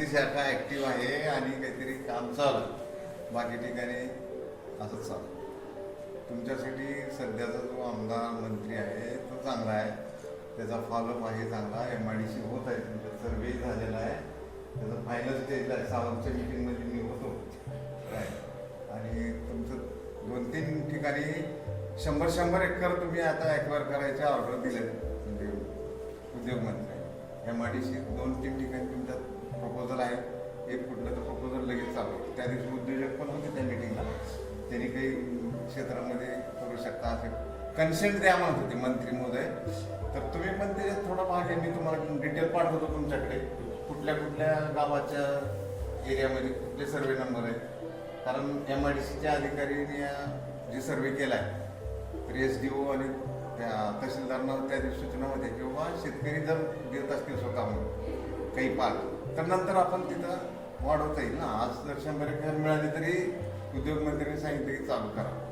शेती शाखा ॲक्टिव्ह आहे आणि काहीतरी काम चालू बाकी ठिकाणी असंच चालू तुमच्यासाठी सध्याचा जो आमदार मंत्री आहे तो चांगला आहे. त्याचा फॉलोअप आहे चांगला. एम आय डी सी होत आहे. तुमचा सर्वे झालेला आहे. त्याचा फायनल स्टेजला आहे. सावंतच्या मिटिंगमध्ये मी होतो. काय आणि तुमचं दोन तीन ठिकाणी शंभर शंभर एकर तुम्ही आता ॲक्वायर करायचे ऑर्डर दिले म्हणजे उद्योग मंत्री. एम आय डी सी दोन तीन ठिकाणी तुमच्या दिवशी उद्योजक पण होते त्या मिटिंगला त्यांनी काही क्षेत्रामध्ये करू शकता असे कन्सेंट द्या म्हणत होते मंत्री महोदय. तर तुम्ही पण त्याच्यात थोडा भाग आहे मी तुम्हाला डिटेल पाठवतो तुमच्याकडे. कुठल्या कुठल्या गावाच्या एरियामध्ये कुठले सर्वे नंबर आहेत. कारण एम आय डी सीच्या अधिकारीने जे सर्वे केला आहे तर एस डी ओ आणि त्या तहसीलदारांना त्या दिवशी सूचना होत्या की बाबा शेतकरी जर देत असतील स्वतःहून काही पाल तर नंतर आपण तिथं वाढवता येईल ना? आज जर शंभर एकर मिळाली तरी उद्योगमंत्र्यांनी सांगितलं की चालू करा.